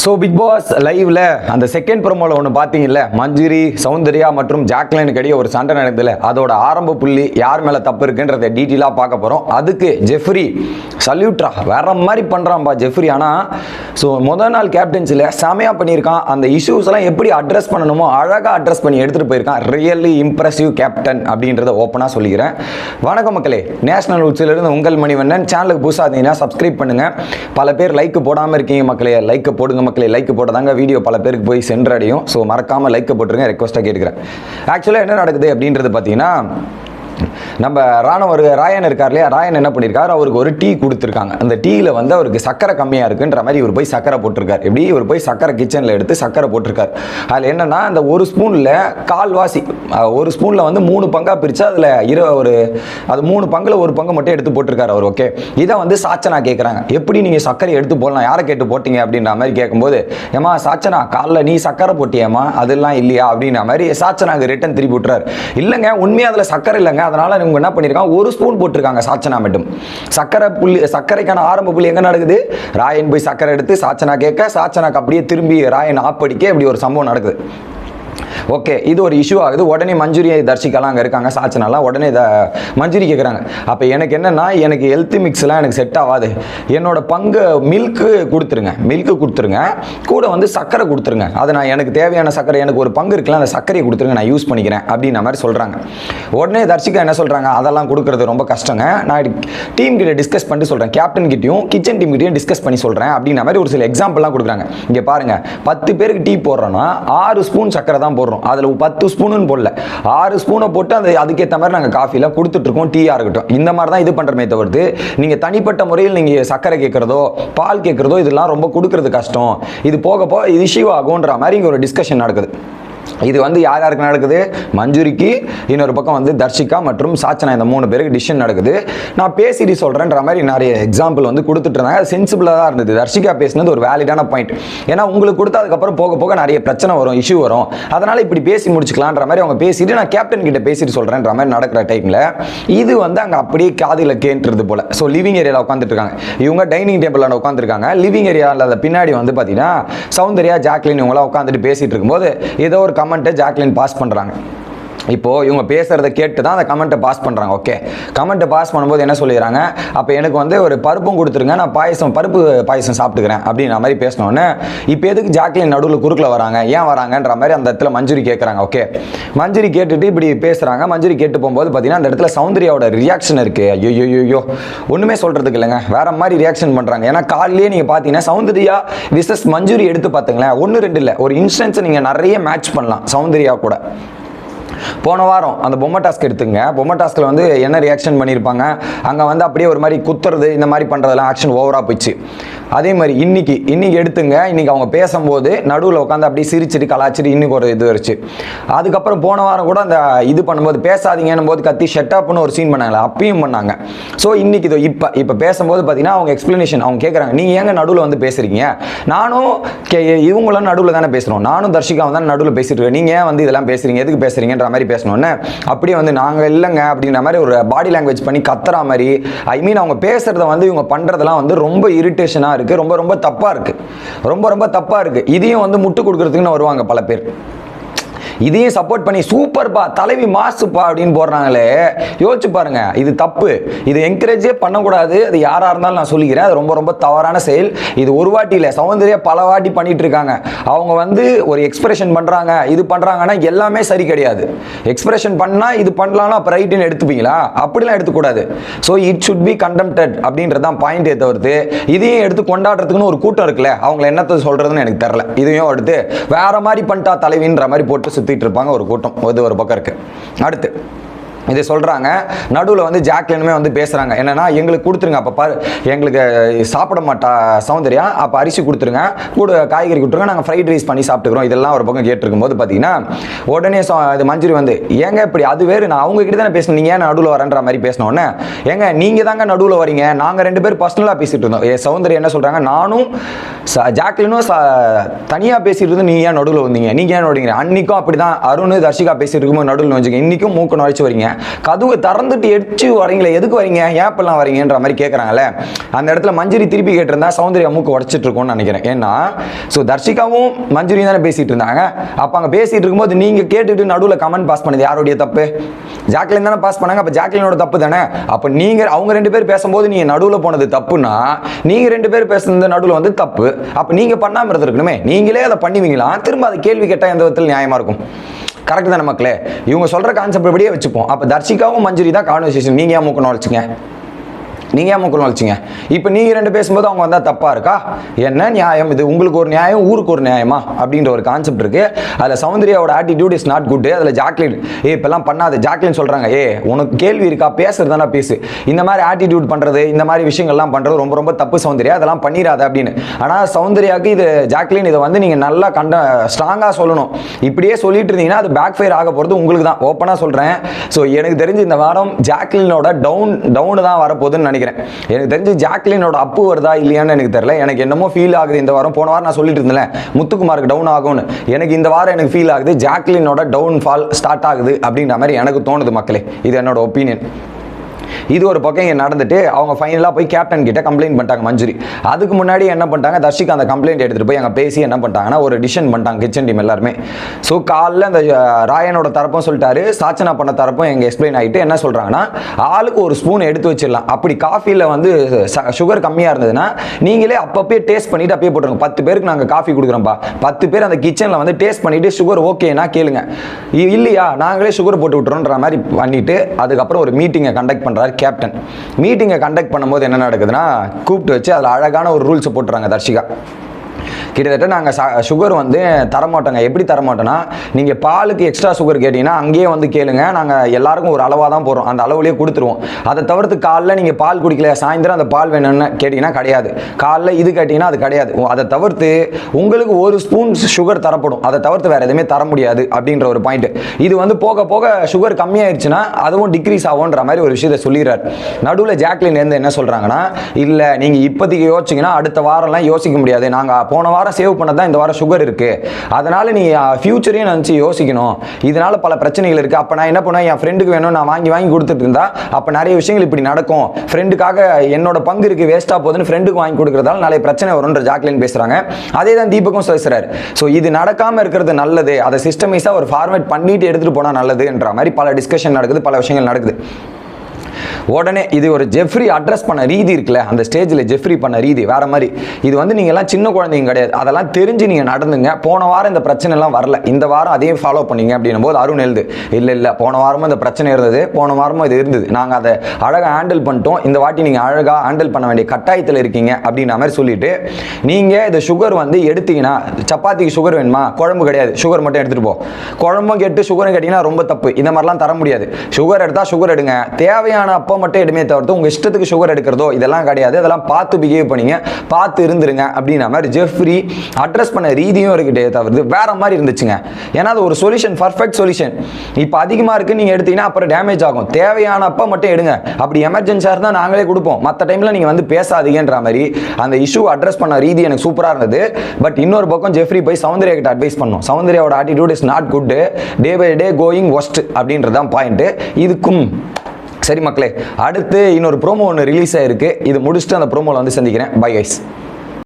So big pass லைவ்ல அந்த second ப்ரோமோவில் ஒன்று பார்த்தீங்கல்ல மஞ்சுரி சௌந்தர்யா மற்றும் ஜாக்லைனுக்கு இடையே ஒரு சண்டை நடந்ததுல. அதோட ஆரம்ப புள்ளி யார் மேலே தப்பு இருக்குன்றத டீட்டெயிலாக பார்க்க போகிறோம் அதுக்கு ஜெஃப்ரி சல்யூட்ரா வேற மாதிரி பண்ணுறான்பா ஜெஃப்ரி ஆனால் ஸோ முதல் நாள் கேப்டன்சியில் செமையாக பண்ணியிருக்கான். அந்த இஷ்யூஸ் எல்லாம் எப்படி அட்ரஸ் பண்ணணுமோ அழகாக அட்ரஸ் பண்ணி எடுத்துகிட்டு போயிருக்கான். ரியலி இம்ப்ரெசிவ் கேப்டன் அப்படின்றத ஓப்பனாக சொல்லிக்கிறேன். வணக்கம் மக்களே. நேஷனல் உச்சிலிருந்து உங்கள் மணிவண்ணன். சேனலுக்கு புதுசாக இருந்தீங்கன்னா சப்ஸ்கிரைப் பண்ணுங்கள் பல பேர் லைக் போடாமல் இருக்கீங்க மக்களே. லைக் போடுங்க மக்களை லைக் போட்டதாங்க வீடியோ பல பேருக்கு போய் சென்றடையும். ஸோ மறக்காமல் லைக் போட்டுருங்க ரெக்வஸ்ட்டாக கேட்டுக்கிறேன். ஆக்சுவலாக என்ன நடக்குது அப்படின்றது பார்த்தீங்கன்னா நம்ம ராணவர் ராயன் இருக்கார் இல்லையா? ராயன் என்ன பண்ணியிருக்காரு அவருக்கு ஒரு டீ கொடுத்துருக்காங்க. அந்த டீயில் வந்து அவருக்கு சக்கரை கம்மியாக இருக்குன்ற மாதிரி இவர் போய் சக்கரை போட்டிருக்காரு. எப்படி? இவர் போய் சக்கரை கிச்சனில் எடுத்து சக்கரை போட்டிருக்கார். அதில் என்னென்னா அந்த ஒரு ஸ்பூனில் கால்வாசி ஒரு ஸ்பூனில் வந்து மூணு பங்காக பிரித்து அதில் இரு ஒரு அது மூணு பங்கில் ஒரு பங்கு மட்டும் எடுத்து போட்டிருக்காரு அவர் ஓகே இதை வந்து சாச்சனா கேட்குறாங்க எப்படி நீங்கள் சக்கரை எடுத்து போடலாம்? யாரை கேட்டு போட்டீங்க? அப்படின்ற மாதிரி கேட்கும்போது ஏமா சாச்சனா காலைல நீ சக்கரை போட்டியேம்மா? அதெல்லாம் இல்லையா? அப்படின்ற மாதிரி சாச்சனாக்கு ரிட்டன் திருப்பி விட்டுறாரு. இல்லைங்க உண்மையாக அதில் சக்கரை இல்லைங்க. அதனால் இவங்க என்ன பண்ணியிருக்காங்க? ஒரு ஸ்பூன் போட்டிருக்காங்க சாச்சனா மட்டும். சக்கரை புள்ளி சர்க்கரைக்கான ஆரம்ப புள்ளி எங்கே நடக்குது? ராயன் போய் சக்கரை எடுத்து சாச்சனா கேட்க சாச்சனாக்கு அப்படியே திரும்பி ராயன் ஆப்படிக்க இப்படி ஒரு சம்பவம் நடக்குது. ஓகே இது ஒரு இஷ்யூ ஆகுது. உடனே மஞ்சுரியை தர்ஷிகாலாம் அங்கே இருக்காங்க. சாச்சனாலாம் உடனே இதை மஞ்சுரி கேட்குறாங்க அப்போ எனக்கு என்னென்னா எனக்கு ஹெல்த் மிக்ஸ்லாம் எனக்கு செட் ஆகாது. என்னோட பங்கு மில்க்கு கொடுத்துருங்க. மில்க்கு கொடுத்துருங்க. கூட வந்து சர்க்கரை கொடுத்துருங்க. அதை நான் எனக்கு தேவையான சர்க்கரை எனக்கு ஒரு பங்கு இருக்குல்ல அந்த சர்க்கரையை கொடுத்துருங்க. நான் யூஸ் பண்ணிக்கிறேன். அப்படின்ற மாதிரி சொல்கிறாங்க உடனே தர்ஷிகா என்ன சொல்கிறாங்க அதெல்லாம் கொடுக்குறது ரொம்ப கஷ்டங்க. நான் டீம் கிட்ட டிஸ்கஸ் பண்ணிட்டு சொல்கிறேன் கேப்டன் கிட்டயும் கிச்சன் டீம் கிட்டையும் டிஸ்கஸ் பண்ணி சொல்கிறேன் அப்படின்ற மாதிரி ஒரு சில எக்ஸாம்பிள்லாம் கொடுக்குறாங்க. இங்கே பாருங்கள் பத்து பேருக்கு டீ போடுறோன்னா ஆறு ஸ்பூன் சக்கரை தான் போடுறோம். அதில் பத்து ஸ்பூனுன்னு போடல. ஆறு ஸ்பூனை போட்டு அந்த அதுக்கேற்ற மாதிரி நாங்கள் காஃபியில் கொடுத்துட்ருக்கோம் டீயாக இருக்கட்டும். இந்த மாதிரி தான் இது பண்ணுறமே தவிர்த்து நீங்கள் தனிப்பட்ட முறையில் நீங்கள் சர்க்கரை கேட்குறதோ பால் கேட்குறதோ இதெல்லாம் ரொம்ப கொடுக்கறது கஷ்டம். இது போக போக இது இஷ்யூ ஆகுன்ற மாதிரி இங்கே ஒரு டிஸ்கஷன் நடக்குது. இது வந்து யார் யாருக்கு நடக்குது? மஞ்சுரிக்கு இன்னொரு பக்கம் வந்து தர்ஷிகா மற்றும் சாச்சனா இந்த மூணு பேருக்கு டிசிஷன் நடக்குது. நான் பேசிட்டு சொல்கிறேன்ற மாதிரி நிறைய எக்ஸாம்பிள் வந்து கொடுத்துட்டு இருந்தாங்க. சென்சிபிளாக தான் இருந்தது. தர்ஷிகா பேசினது ஒரு வேலிடான பாயிண்ட் ஏன்னா உங்களுக்கு கொடுத்து அதுக்கப்புறம் போக போக நிறைய பிரச்சனை வரும் இஷ்யூ வரும். அதனால் இப்படி பேசி முடிச்சுக்கலான்ற மாதிரி அவங்க பேசிட்டு நான் கேப்டன் கிட்ட பேசிட்டு சொல்கிறேன்ற மாதிரி நடக்கிற டைமில் இது வந்து அங்கே அப்படியே காதில் கேட்டுறது போல. ஸோ லிவிங் ஏரியாவில் உட்காந்துட்டு இருக்காங்க. இவங்க டைனிங் டேபிளில் உட்காந்துருக்காங்க லிவிங் ஏரியாவில் பின்னாடி வந்து பார்த்தீங்கன்னா சௌந்தர்யா ஜாக்லின் இவங்களாம் உட்காந்துட்டு பேசிட்டு இருக்கும்போது ஏதோ ஒரு கமெண்ட்டை ஜாக்லின் பாஸ் பண்ணுறாங்க இப்போது இவங்க பேசுகிறத கேட்டு தான் அந்த கமெண்ட்டை பாஸ் பண்ணுறாங்க ஓகே கமெண்ட்டை பாஸ் பண்ணும்போது என்ன சொல்லிடுறாங்க? அப்போ எனக்கு வந்து ஒரு பருப்பும் கொடுத்துருங்க நான் பாயசம் பருப்பு பாயசம் சாப்பிட்டுக்கிறேன் அப்படின்ற மாதிரி பேசினோன்னே இப்போ எதுக்கு ஜாக்லின் நடுவில் குறுக்கில் வராங்க? ஏன் வராங்கன்ற மாதிரி அந்த இடத்துல மஞ்சுரி கேட்குறாங்க ஓகே மஞ்சுரி கேட்டுட்டு இப்படி பேசுகிறாங்க மஞ்சுரி கேட்டு போகும்போது பார்த்தீங்கன்னா அந்த இடத்துல சௌந்தர்யாவோட ரியாக்ஷன் இருக்குது ஐயோ ஐயோ ஒன்றுமே சொல்கிறதுக்கு இல்லைங்க. வேற மாதிரி ரியாக்ஷன் பண்ணுறாங்க ஏன்னா காலையிலே நீங்கள் பார்த்தீங்கன்னா சௌந்தரியா விசஸ் மஞ்சுரி எடுத்து பார்த்துங்களேன் ஒன்று ரெண்டு இல்லை. ஒரு இன்ஸ்டன்ஸை நீங்கள் நிறைய மேட்ச் பண்ணலாம் சௌந்தர்யா கூட. போன வாரம் அந்த பொம்மை டாஸ்க் எடுத்துங்க. பொம்மை டாஸ்கில் வந்து என்ன ரியாக்ஷன் பண்ணியிருப்பாங்க அங்கே வந்து அப்படியே ஒரு மாதிரி குத்துறது இந்த மாதிரி பண்ணுறதெல்லாம் ஆக்ஷன் ஓவராக போயிடுச்சு அதே மாதிரி இன்னைக்கு இன்னைக்கு எடுத்துங்க. இன்னைக்கு அவங்க பேசும்போது நடுவில் உட்காந்து அப்படியே சிரிச்சிட்டு கலாச்சிட்டு இன்னைக்கு ஒரு இது வருச்சு. அதுக்கப்புறம் போன வாரம் கூட அந்த இது பண்ணும்போது பேசாதீங்கன்னும் போது கத்தி ஷெட்டப்னு ஒரு சீன் பண்ணாங்களே அப்பயும் பண்ணாங்க. ஸோ இன்னைக்கு இதோ இப்போ இப்போ பேசும்போது பார்த்தீங்கன்னா அவங்க எக்ஸ்பிளனேஷன் அவங்க கேட்குறாங்க நீங்கள் ஏங்க நடுவில் வந்து பேசுறீங்க? நானும் கே இவங்களும் நடுவில் தானே பேசுகிறோம் நானும் தர்ஷிகாவும் தான் நடுவில் பேசிட்டு இருக்கேன் நீங்கள் ஏன் வந்து இதெல்லாம் பேசுறீங்க? எதுக்கு பேசுறீங்கன்ற மாதிரி பேசணுன்னே அப்படியே வந்து நாங்கள் இல்லைங்க அப்படின்ற மாதிரி ஒரு பாடி லாங்குவேஜ் பண்ணி கத்துற மாதிரி ஐ மீன் அவங்க பேசுறத வந்து இவங்க பண்ணுறதெல்லாம் வந்து ரொம்ப இரிட்டேஷனாக இருக்குது ரொம்ப ரொம்ப தப்பாக இருக்குது ரொம்ப ரொம்ப தப்பாக இருக்குது இதையும் வந்து முட்டு கொடுக்குறதுக்குன்னு வருவாங்க பல பேர். இதையும் சப்போர்ட் பண்ணி சூப்பர்ப்பா தலைவி மாசுப்பா அப்படின்னு போடுறாங்களே. யோசிச்சு பாருங்க இது தப்பு. இது என்கரேஜே பண்ணக்கூடாது. அது யாரா இருந்தாலும் நான் சொல்லிக்கிறேன். அது ரொம்ப ரொம்ப தவறான செயல். இது ஒரு வாட்டி இல்லை சௌந்தர்யா பல வாட்டி பண்ணிட்டு இருக்காங்க. அவங்க வந்து ஒரு எக்ஸ்பிரஷன் பண்றாங்க இது பண்றாங்கன்னா எல்லாமே சரி கிடையாது. எக்ஸ்பிரஷன் பண்ணா இது பண்ணலாம்னா அப்போ ரைட்டுன்னு எடுத்துப்பீங்களா? அப்படிலாம் எடுத்துக்கூடாது. So it should be condemned அப்படின்றது தான் பாயிண்டே தவிர்த்து இதையும் எடுத்து கொண்டாடுறதுக்குன்னு ஒரு கூட்டம் இருக்குல்ல அவங்கள என்னத்தை சொல்றதுன்னு எனக்கு தெரில இதையும் எடுத்து வேற மாதிரி பண்ணிட்டா தலைவின்ற மாதிரி போட்டு சுற்றிட்டு இருப்பாங்க ஒரு கூட்டம் இது ஒரு பக்கம் இருக்கு. அடுத்து இதை சொல்கிறாங்க நடுவில் வந்து ஜாக்லினுமே வந்து பேசுகிறாங்க என்னன்னா எங்களுக்கு கொடுத்துருங்க அப்போ பாரு எங்களுக்கு சாப்பிட மாட்டா சௌந்தர்யா அப்போ அரிசி கொடுத்துருங்க. கூட காய்கறி கொடுத்துருங்க நாங்கள் ஃப்ரைட் ரைஸ் பண்ணி சாப்பிட்டுக்கிறோம். இதெல்லாம் ஒரு பக்கம் கேட்டிருக்கும் போது பார்த்தீங்கன்னா உடனே சௌ- இது மஞ்சுரி வந்து ஏங்க இப்படி அது வேறு நான் அவங்ககிட்ட தானே பேசணும் நீங்கள் ஏன் நடுவில் வரேன்ற மாதிரி பேசினோன்னே ஏங்க நீங்கள் தாங்க நடுவில் வரீங்க. நாங்கள் ரெண்டு பேர் பர்சனலாக பேசிட்டு இருந்தோம். ஏ சௌந்தர்யா என்ன சொல்கிறாங்க நானும் ச- ஜாக்லினும் ச தனியாக பேசிட்டு இருந்து நீங்கள் ஏன் நடுவில் வந்தீங்க? நீங்கள் ஏன் நடுவீங்க அன்னைக்கும் அப்படி தான் அருண் தர்ஷிகா பேசிட்டு இருக்கும்போது நடுவில் வச்சுங்க இன்றைக்கும் மூக்கு நுழைச்சி வரீங்க. கதவை திறந்துட்டு எடிச்சு வரீங்களே எதுக்கு வரீங்க? ஏன் இப்பெல்லாம் வரீங்கன்ற மாதிரி கேட்குறாங்கல்ல அந்த இடத்துல மஞ்சுரி திருப்பி கேட்டிருந்தா சௌந்தர்யா மூக்கு உடச்சிட்டு இருக்கோம்னு நினைக்கிறேன். ஏன்னா ஸோ தர்ஷிகாவும் மஞ்சுரியும் தானே பேசிட்டு இருந்தாங்க. அப்போ அங்கே பேசிட்டு இருக்கும்போது நீங்கள் கேட்டுட்டு நடுவில் கமெண்ட் பாஸ் பண்ணது யாருடைய தப்பு? ஜாக்லின் தானே பாஸ் பண்ணாங்க. அப்போ ஜாக்லினோட தப்பு தானே? அப்போ நீங்கள் அவங்க ரெண்டு பேர் பேசும்போது நீங்கள் நடுவில் போனது தப்புன்னா நீங்கள் ரெண்டு பேர் பேசுனது நடுவில் வந்து தப்பு. அப்போ நீங்கள் பண்ணாமல் இருந்திருக்கணுமே. நீங்களே அதை பண்ணுவீங்களா? திரும்ப அதை கேள்வி கேட்டால் எந்த விதத்தில் நியாயமாக இருக்கும்? கரெக்ட் தானே மக்களே? இவங்க சொல்கிற கான்செப்ட் இப்படியே வச்சுப்போம். அப்போ தர்ஷிகாவும் மஞ்சுரி தான் கான்வர்சேஷன் நீங்கள் ஏன் மூக்கணும் வச்சுங்க நீங்கள் ஏன் மூக்கணும் வச்சிங்க இப்போ நீங்கள் ரெண்டு பேசும்போது அவங்க வந்தால் தப்பாக இருக்கா? என்ன நியாயம்? இது உங்களுக்கு ஒரு நியாயம் ஊருக்கு ஒரு நியாயமா? அப்படின்ற ஒரு கான்செப்ட் இருக்கு. அதில் சௌந்தர்யாவோட ஆட்டிடியூட் இஸ் நாட் குட் அதில் ஜாக்லின் ஏ இப்பெல்லாம் பண்ணாத. ஜாக்லின் சொல்கிறாங்க ஏ உனக்கு கேள்வி இருக்கா? பேசுறது பேசு. இந்த மாதிரி ஆட்டிடியூட் பண்ணுறது இந்த மாதிரி விஷயங்கள்லாம் பண்ணுறது ரொம்ப ரொம்ப தப்பு சௌந்தர்யா. அதெல்லாம் பண்ணிடாத அப்படின்னு. ஆனால் சௌந்தர்யாவுக்கு இது ஜாக்லின் இதை வந்து நீங்கள் நல்லா கண்ட ஸ்ட்ராங்காக சொல்லணும். இப்படியே சொல்லிட்டு இருந்தீங்கன்னா அது பேக் ஃபயர் ஆக போகிறது உங்களுக்கு தான் ஓப்பனாக சொல்கிறேன் ஸோ எனக்கு தெரிஞ்சு இந்த வாரம் ஜாக்லினோட டவுன் டவுன் தான் வரப்போகுதுன்னு நினைக்கிறேன். எனக்கு தெரிஞ்சு ஜாக்லினோட அப்பு வருதா இல்லையான்னு எனக்கு தெரியல. எனக்கு என்னமோ ஃபீல் ஆகுது. இந்த வாரம் போன வாரம் நான் சொல்லிட்டு இருந்தேன் முத்துக்குமாருக்கு டவுன் ஆகும்னு. எனக்கு இந்த வாரம் எனக்கு ஃபீல் ஆகுது ஜாக்லினோட டவுன் ஃபால் ஸ்டார்ட் ஆகுது அப்படின்ற மாதிரி எனக்கு தோணுது மக்களே. இது என்னோட ஒப்பீனியன் இது ஒரு பக்கம் இங்கே நடந்துட்டு அவங்க ஃபைனலாக போய் கேப்டன் கிட்ட கம்ப்ளைண்ட் பண்ணிட்டாங்க மஞ்சுரி. அதுக்கு முன்னாடி என்ன பண்ணிட்டாங்க? தர்ஷிக் அந்த கம்ப்ளைண்ட் எடுத்துகிட்டு போய் அங்கே பேசி என்ன பண்ணிட்டாங்கன்னா ஒரு டிசிஷன் பண்ணிட்டாங்க கிச்சன் டீம் எல்லாருமே. ஸோ காலைல அந்த ராயனோட தரப்பும் சொல்லிட்டாரு. சாச்சனா பண்ண தரப்பும் எங்கள் எக்ஸ்பிளைன் ஆகிட்டு என்ன சொல்கிறாங்கன்னா ஆளுக்கு ஒரு ஸ்பூன் எடுத்து வச்சிடலாம். அப்படி காஃபியில் வந்து சுகர் கம்மியாக இருந்ததுன்னா நீங்களே அப்பப்பே டேஸ்ட் பண்ணிட்டு அப்பயே போட்டுருங்க. பத்து பேருக்கு நாங்கள் காஃபி கொடுக்குறோம்ப்பா பத்து பேர் அந்த கிச்சனில் வந்து டேஸ்ட் பண்ணிட்டு சுகர் ஓகேனா கேளுங்க. இ- இல்லையா? நாங்களே சுகர் போட்டு விட்டுறோன்ற மாதிரி பண்ணிட்டு அதுக்கப்புறம் ஒரு மீட்டிங்கை கண்டக்ட் பண்ணுறாரு கேப்டன் மீட்டிங்கை கண்டக்ட் பண்ணும்போது என்ன நடக்குதுன்னா கூப்பிட்டு வச்சு அதில் அழகான ஒரு ரூல்ஸை போட்டுறாங்க தர்ஷிகா. கிட்டத்தட்ட நாங்கள் சுகர் வந்து தரமாட்டோங்க. எப்படி தரமாட்டோன்னா நீங்கள் பாலுக்கு எக்ஸ்ட்ரா சுகர் கேட்டிங்கன்னா அங்கேயே வந்து கேளுங்க. நாங்கள் எல்லாருக்கும் ஒரு அளவாக தான் போடுறோம். அந்த அளவுலேயே கொடுத்துருவோம். அதை தவிர்த்து காலைல நீங்கள் பால் குடிக்கலையா சாயந்தரம் அந்த பால் வேணும்னு கேட்டிங்கன்னா கிடையாது. காலைல இது கேட்டிங்கன்னா அது கிடையாது. அதை தவிர்த்து உங்களுக்கு ஒரு ஸ்பூன் சுகர் தரப்படும். அதை தவிர்த்து வேறு எதுவுமே தர முடியாது அப்படின்ற ஒரு பாயிண்ட் இது வந்து போக போக சுகர் கம்மியாயிருச்சுன்னா அதுவும் டிக்ரீஸ் ஆகும்ன்ற மாதிரி ஒரு விஷயத்தை சொல்லிடுறாரு. நடுவில் ஜாக்லின் என்ன சொல்கிறாங்கன்னா இல்லை நீங்கள் இப்போதைக்கு யோசிச்சிங்கன்னா அடுத்த வாரம்லாம் யோசிக்க முடியாது. நாங்கள் போன வாரம் சேவ் பண்ண தான் இந்த வாரம் சுகர் இருக்குது அதனால் நீ ஃப்யூச்சரையும் நினச்சி யோசிக்கணும். இதனால் பல பிரச்சனைகள் இருக்குது அப்போ நான் என்ன பண்ணுவேன்? என் ஃப்ரெண்டுக்கு வேணும் நான் வாங்கி வாங்கி கொடுத்துட்டு இருந்தா அப்போ நிறைய விஷயங்கள் இப்படி நடக்கும். ஃப்ரெண்டுக்காக என்னோட பங்கு இருக்குது வேஸ்ட்டாக போகுதுன்னு ஃப்ரெண்டுக்கு வாங்கி கொடுக்குறதால நாளை பிரச்சனை வரும்ன்ற ஜாக்லின் பேசுகிறாங்க அதே தான் தீபக்கும் பேசுகிறாரு ஸோ இது நடக்காமல் இருக்கிறது நல்லது. அதை சிஸ்டமைஸாக ஒரு ஃபார்மேட் பண்ணிட்டு எடுத்துகிட்டு போனால் நல்லதுன்ற மாதிரி பல டிஸ்கஷன் நடக்குது பல விஷயங்கள் நடக்குது. உடனே இது ஒரு ஜெஃப்ரி அட்ரஸ் பண்ண ரீதி இருக்குல்ல அந்த ஸ்டேஜில் ஜெஃப்ரி பண்ண ரீதி வேற மாதிரி. இது வந்து நீங்கள்லாம் சின்ன குழந்தைங்க கிடையாது. அதெல்லாம் தெரிஞ்சு நீங்கள் நடந்துங்க. போன வாரம் இந்த பிரச்சனைலாம் வரல. இந்த வாரம் அதையும் ஃபாலோ பண்ணீங்க அப்படின்னும் போது அருண் எழுது இல்லை இல்லை போன வாரமும் இந்த பிரச்சனை இருந்தது. போன வாரமும் இது இருந்தது. நாங்கள் அதை அழகாக ஹேண்டில் பண்ணிட்டோம். இந்த வாட்டி நீங்கள் அழகாக ஹேண்டில் பண்ண வேண்டிய கட்டாயத்தில் இருக்கீங்க அப்படின்ற மாதிரி சொல்லிட்டு நீங்கள் இந்த சுகர் வந்து எடுத்தீங்கன்னா சப்பாத்திக்கு சுகர் வேணுமா? குழம்பு கிடையாது. சுகர் மட்டும் எடுத்துகிட்டு போ. குழம்பும் கேட்டு சுகரும் கேட்டிங்கன்னா ரொம்ப தப்பு. இந்த மாதிரிலாம் தர முடியாது. சுகர் எடுத்தால் சுகர் எடுங்க. தேவையான அப்போ மட்டும் எடுமே தவிர்த்து உங்கள் இஷ்டத்துக்கு சுகர் எடுக்கிறதோ இதெல்லாம் கிடையாது. அதெல்லாம் பார்த்து பிஹேவ் பண்ணிங்க. பார்த்து இருந்துருங்க அப்படின்னா மாதிரி ஜெஃப்ரி அட்ரஸ் பண்ண ரீதியும் இருக்கிட்டே தவிர்த்து வேற மாதிரி இருந்துச்சுங்க. ஏன்னா அது ஒரு சொல்யூஷன் பர்ஃபெக்ட் சொல்யூஷன் இப்போ அதிகமாக இருக்குன்னு நீங்கள் எடுத்தீங்கன்னா அப்புறம் டேமேஜ் ஆகும். தேவையான அப்போ மட்டும் எடுங்க. அப்படி எமர்ஜென்சியாக இருந்தால் நாங்களே கொடுப்போம். மற்ற டைமில் நீங்கள் வந்து பேசாதீங்கன்ற மாதிரி அந்த இஷ்யூ அட்ரஸ் பண்ண ரீதி எனக்கு சூப்பராக இருந்தது. பட் இன்னொரு பக்கம் ஜெஃப்ரி போய் சௌந்தர்யா கிட்ட அட்வைஸ் பண்ணோம் சௌந்தர்யாவோட attitude is not good day by day going worst அப்படின்றது தான் பாயிண்ட் இதுக்கும் சரி மக்களே அடுத்து இன்னொரு ப்ரோமோ ஒன்று ரிலீஸ் ஆயிருக்கு. இது முடிச்சுட்டு அந்த ப்ரோமோவில் வந்து சந்திக்கிறேன். Bye guys